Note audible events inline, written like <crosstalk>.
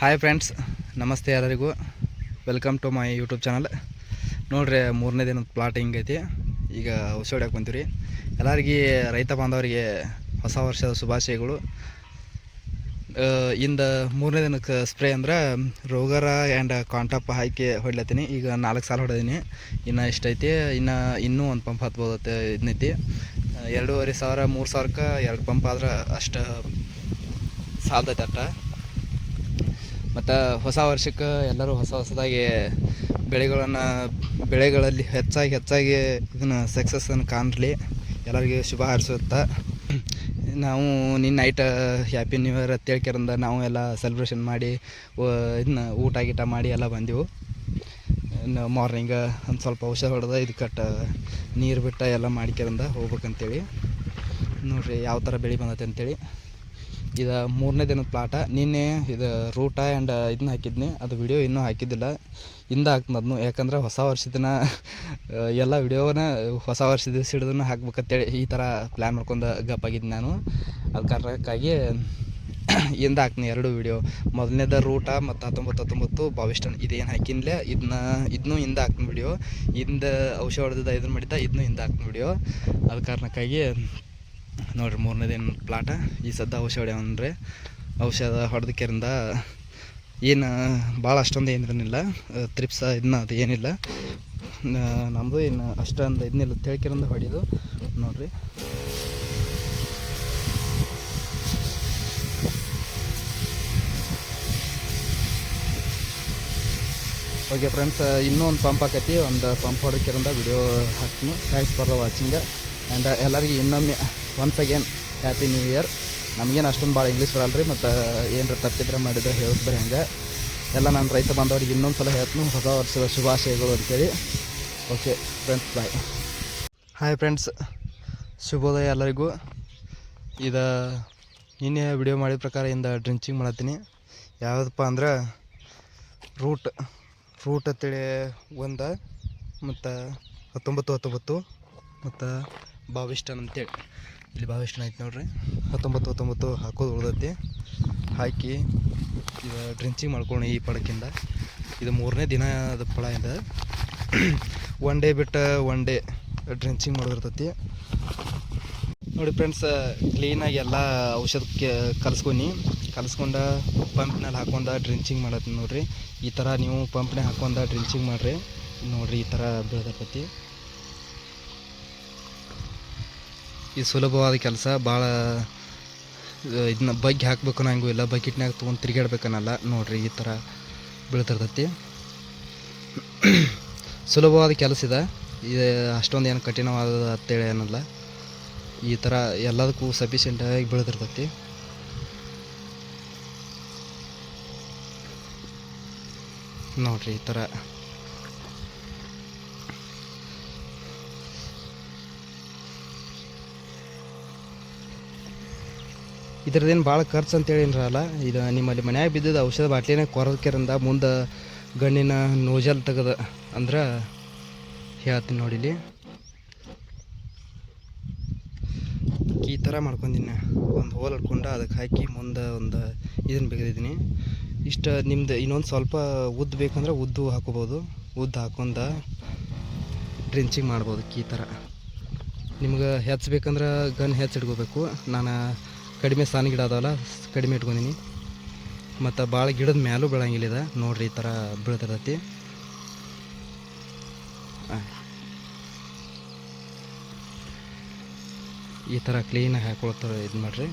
Hi friends ನಮಸ್ತೆ ಎಲ್ಲರಿಗೂ. Welcome to my YouTube channel ನೋಡ್ರಿ, ಮೂರನೇ ದಿನದ ಪ್ಲಾಟ್ ಹಿಂಗೈತಿ ಈಗ ಹೊಸ ಹೊಡ್ಯಾಕೆ ಬಂತೀವಿ ಎಲ್ಲರಿಗೆ ರೈತ ಬಾಂಧವರಿಗೆ ಹೊಸ ವರ್ಷದ ಶುಭಾಶಯಗಳು. ಇಂದ ಮೂರನೇ ದಿನಕ್ಕೆ ಸ್ಪ್ರೇ ಅಂದ್ರೆ ರೋಗರ ಆ್ಯಂಡ್ ಕಾಂಟಾಪ್ ಹಾಕಿ ಹೊಡ್ಲತ್ತೀನಿ. ಈಗ ನಾಲ್ಕು ಸಾಲ ಹೊಡೆದೀನಿ. ಇನ್ನು ಇಷ್ಟೈತಿ ಇನ್ನು ಇನ್ನೂ ಒಂದು ಪಂಪ್ ಹತ್ಬೋದತ್ತೆ ಇದನ್ನೈತಿ ಎರಡೂವರೆ ಸಾವಿರ, ಮೂರು ಸಾವಿರಕ್ಕೆ ಎರಡು ಪಂಪ್ ಆದ್ರೆ ಅಷ್ಟು ಸಾಲ್ದೈತೆ ಅಟ್ಟ. ಮತ್ತು ಹೊಸ ವರ್ಷಕ್ಕೆ ಎಲ್ಲರೂ ಹೊಸ ಹೊಸದಾಗಿ ಬೆಳೆಗಳನ್ನು, ಬೆಳೆಗಳಲ್ಲಿ ಹೆಚ್ಚಾಗಿ ಹೆಚ್ಚಾಗಿ ಇದನ್ನು ಸಕ್ಸಸ್ಸನ್ನು ಕಾಣಲಿ. ಎಲ್ಲರಿಗೆ ಶುಭ ಹಾರಿಸುತ್ತಾ. ನಾವು ನಿನ್ನ ನೈಟ್ ಹ್ಯಾಪಿ ನ್ಯೂ ಇಯರ್ ಅಂತ ಹೇಳ್ಕ್ಯಾರಂದ ನಾವು ಎಲ್ಲ ಸೆಲೆಬ್ರೇಷನ್ ಮಾಡಿ ಇದನ್ನ ಊಟ ಗೀಟ ಮಾಡಿ ಎಲ್ಲ ಬಂದೆವು. ಇನ್ನು ಮಾರ್ನಿಂಗ ಒಂದು ಸ್ವಲ್ಪ ಔಷಧ ಹೊಡೆದ, ಇದು ಕಟ್ಟ ನೀರು ಬಿಟ್ಟ ಎಲ್ಲ ಮಾಡ್ಕ್ಯಾರಂದ ಹೋಗ್ಬೇಕಂತೇಳಿ. ನೋಡಿರಿ ಯಾವ ಥರ ಬೆಳೆ ಬಂದೈತೆ ಅಂತೇಳಿ. ಇದು ಮೂರನೇ ದಿನದ ಪ್ಲಾಟ ನಿನ್ನೆ ಇದು ರೂಟ ಆ್ಯಂಡ್ ಇದನ್ನ ಹಾಕಿದ್ನಿ. ಅದು ವಿಡಿಯೋ ಇನ್ನೂ ಹಾಕಿದ್ದಿಲ್ಲ. ಇಂದ ಹಾಕ್ತೀನಿ ಅದನ್ನು ಯಾಕಂದ್ರೆ ಹೊಸ ವರ್ಷದಿನ ಎಲ್ಲ ವಿಡಿಯೋನ ಹೊಸ ವರ್ಷದ ದಿವಸ ಹಿಡಿದನ್ನು ಹಾಕ್ಬೇಕಂತೇಳಿ ಈ ಥರ ಪ್ಲ್ಯಾನ್ ಮಾಡ್ಕೊಂಡು ಗಪ್ಪಾಗಿದ್ದು ನಾನು. ಅದು ಕಾರಣಕ್ಕಾಗಿ <coughs> ಇಂದ ಹಾಕ್ತೀನಿ ಎರಡು ವಿಡಿಯೋ ಮೊದಲನೇದ ರೂಟ ಮತ್ತು ಹತ್ತೊಂಬತ್ತು ಹತ್ತೊಂಬತ್ತು ಬಾವಿಸ್ಟನ್ ಇದೇನು ಹಾಕಿನ್ಲೆ ಇದನ್ನ ಇದನ್ನೂ ಹಿಂದೆ ಹಾಕ್ತೀನಿ ವಿಡಿಯೋ ಇಂದ ಔಷಧ ಹೊಡೆದ ಇದನ್ನು ಮಾಡಿದ್ದ ಇದನ್ನೂ ಹಿಂದೆ ಹಾಕ್ತೀನಿ ವಿಡಿಯೋ ಅದು ಕಾರಣಕ್ಕಾಗಿ ನೋಡ್ರಿ ಮೂರನೇ ದಿನ ಪ್ಲಾಟ ಈ ಸದ್ದ ಔಷಧ ಹೊಡ್ಯಾವನ್ರಿ ಔಷಧ ಹೊಡೆದಕ್ಕಿರಿಂದ ಏನು, ಭಾಳ ಅಷ್ಟೊಂದು ಏನಿರಲಿಲ್ಲ. ತ್ರಿಪ್ಸ ಇದನ್ನ ಅದು ಏನಿಲ್ಲ. ನಮ್ಮದು ಏನು ಅಷ್ಟೊಂದು ಇದನ್ನಿಲ್ಲ ತಿಳ್ಕಿರಿಂದ ಹೊಡಿದು ನೋಡ್ರಿ. ಓಕೆ ಫ್ರೆಂಡ್ಸ್ ಇನ್ನೂ ಒಂದು ಪಂಪ್ ಹಾಕತಿ. ಒಂದು ಪಂಪ್ ಹೊಡಕ್ಕಿರಂದ ವಿಡಿಯೋ ಹಾಕ್ತೀನಿ. ಥ್ಯಾಂಕ್ಸ್ ಫಾರ್ ವಾಚಿಂಗ್ ಆ್ಯಂಡ್ ಎಲ್ಲರಿಗೂ ಇನ್ನೊಮ್ಮೆ once again happy new year ನಮಗೇನು ಅಷ್ಟೊಂದು ಭಾಳ ಇಂಗ್ಲೀಷ್ ಬರಲ್ಲ ರೀ ಮತ್ತು ಏನರ ತಪ್ಪಿದ್ರೆ ಮಾಡಿದ್ರೆ ಹೇಳಿದ್ರೆ ಹಂಗೆ. ಎಲ್ಲ ನಾನು ರೈತ ಬಾಂಧವರಿಗೆ ಇನ್ನೊಂದು ಸಲ ಹೇಳ್ತೀನಿ, ಹೊಸ ವರ್ಷದ ಶುಭಾಶಯಗಳು ಅಂತೇಳಿ. Okay friends bye hi friends ಶುಭೋದಯ ಎಲ್ಲರಿಗೂ. ಇದು, ನಿನ್ನೆ ವಿಡಿಯೋ ಮಾಡಿದ ಪ್ರಕಾರ ಇಂದ ಡ್ರಿಂಚಿಂಗ್ ಮಾಡತ್ತೀನಿ. ಯಾವುದಪ್ಪ ಅಂದ್ರೆ ರೂಟ್ ರೂಟ್ ಅಂತೇಳಿ ಒಂದು, ಮತ್ತು ಹತ್ತೊಂಬತ್ತು ಹತ್ತೊಂಬತ್ತು, ಮತ್ತು ಬಾವಿಸ್ಟನ್ ಅಂತೇಳಿ ಇಲ್ಲಿ ಬಾವಿಸ್ಟನ್ ಐತೆ ನೋಡ್ರಿ. ಹತ್ತೊಂಬತ್ತು ಹತ್ತೊಂಬತ್ತು ಹಾಕೋದು ಉಳ್ದೈತಿ. ಹಾಕಿ ಇದು ಡ್ರಿಂಚಿಂಗ್ ಮಾಡ್ಕೊಂಡು ಈ ಪಡಕ್ಕಿಂದ. ಇದು ಮೂರನೇ ದಿನ ಅದು ಫಳ ಇದೆ. ಒನ್ ಡೇ ಬಿಟ್ಟು ಒನ್ ಡೇ ಡ್ರಿಂಚಿಂಗ್ ಮಾಡೋದಿರ್ತೈತಿ. ನೋಡಿ ಫ್ರೆಂಡ್ಸ್ ಕ್ಲೀನಾಗಿ ಎಲ್ಲ ಔಷಧಕ್ಕೆ ಕಲಿಸ್ಕೊನಿ. ಕಲಿಸ್ಕೊಂಡ ಪಂಪ್ನಲ್ಲಿ ಹಾಕೊಂಡ ಡ್ರಿಂಚಿಂಗ್ ಮಾಡತ್ತೀನಿ ನೋಡ್ರಿ. ಈ ಥರ ನೀವು ಪಂಪ್ನೇ ಹಾಕೊಂಡ ಡ್ರಿಂಚಿಂಗ್ ಮಾಡಿರಿ. ನೋಡಿರಿ ಈ ಥರ ಬೆಳೆದಿರ್ತೈತಿ. ಇದು ಸುಲಭವಾದ ಕೆಲಸ, ಭಾಳ ಇದನ್ನ ಬಗ್ಗೆ ಹಾಕ್ಬೇಕು ನಂಗೂ ಇಲ್ಲ. ಬಕೆಟ್ನಾಗ ತೊಗೊಂಡು ತಿರುಗಾಡ್ಬೇಕನ್ನಲ್ಲ ನೋಡ್ರಿ ಈ ಥರ ಬೀಳ್ತಿರ್ತೈತಿ. ಸುಲಭವಾದ ಕೆಲಸ ಇದೆ. ಇದು ಅಷ್ಟೊಂದು ಏನು ಕಠಿಣವಾದ ಅಂತೇಳಿ ಏನಲ್ಲ. ಈ ಥರ ಎಲ್ಲದಕ್ಕೂ ಸಫಿಷಿಯೆಂಟಾಗಿ ಬೆಳೆದಿರ್ತೈತಿ ನೋಡ್ರಿ ಈ ಥರ. ಇದ್ರದ್ದೇನು ಭಾಳ ಖರ್ಚು ಅಂತೇಳಿ ಏನಿರಲ್ಲ ಇದು ನಿಮ್ಮಲ್ಲಿ ಮನ್ಯಾಗ ಬಿದ್ದಿದ್ದು ಔಷಧ ಬಾಟ್ಲಿನ ಕೊರದಕ್ಕೆರಿಂದ ಮುಂದೆ ಗಣ್ಣಿನ ನೋಜಲ್ ತೆಗೆದ ಅಂದ್ರೆ ಹೇಳ್ತೀನಿ ನೋಡಿಲಿ ಈ ಥರ ಮಾಡ್ಕೊಂಡಿನಿ. ಒಂದು ಹೋಲ್ ಹಿಡ್ಕೊಂಡು ಅದಕ್ಕೆ ಹಾಕಿ ಮುಂದೆ ಒಂದು ಇದನ್ನು ಬೆಗೆದಿದ್ದೀನಿ ಇಷ್ಟು ನಿಮ್ದು ಇನ್ನೊಂದು ಸ್ವಲ್ಪ ಉದ್ದ ಬೇಕಂದ್ರೆ ಉದ್ದು ಹಾಕೋಬೋದು. ಉದ್ದು ಹಾಕೊಂಡು ಡ್ರಿಂಚಿಂಗ್ ಮಾಡ್ಬೋದು ಈ ಥರ. ನಿಮ್ಗೆ ಹೆಚ್ಚಬೇಕಂದ್ರೆ ಗನ್ ಹೆಚ್ಚಿಡ್ಕೋಬೇಕು ನಾನು ಕಡಿಮೆ ಸಣ್ಣ ಗಿಡ ಅದಾವಲ್ಲ, ಕಡಿಮೆ ಇಟ್ಕೊಂಡಿನಿ. ಮತ್ತು ಭಾಳ ಗಿಡದ ಮ್ಯಾಲೂ ಬೆಳಂಗಿಲ್ಲ ಇದೆ. ನೋಡ್ರಿ ಈ ಥರ ಬೀಳ್ತಿರ್ತೈತಿ ಈ ಥರ ಕ್ಲೀನಾಗಿ ಹಾಕೊಳ್ತಾರೆ ಇದು ಮಾಡಿರಿ.